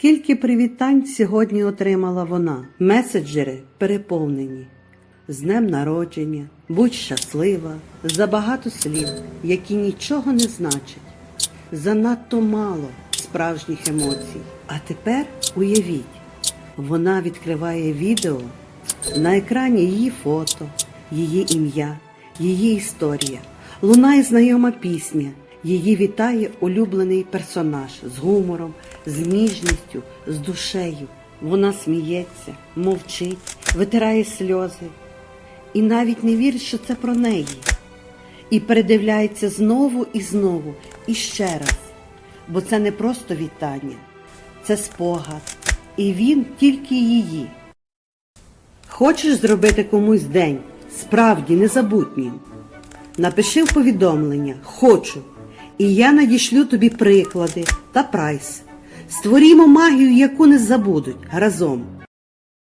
Скільки привітань сьогодні отримала вона. Меседжери переповнені. З днем народження, будь щаслива, забагато слів, які нічого не значать. Занадто мало справжніх емоцій. А тепер уявіть, вона відкриває відео, на екрані її фото, її ім'я, її історія. Лунає знайома пісня, її вітає улюблений персонаж з гумором, з ніжністю, з душею. Вона сміється, мовчить, витирає сльози і навіть не вірить, що це про неї. І передивляється знову і знову, і ще раз. Бо це не просто вітання, це спогад, і він тільки її. Хочеш зробити комусь день справді незабутнім? Напиши в повідомлення Хочу, і я надішлю тобі приклади та прайс. Створімо магію, яку не забудуть разом.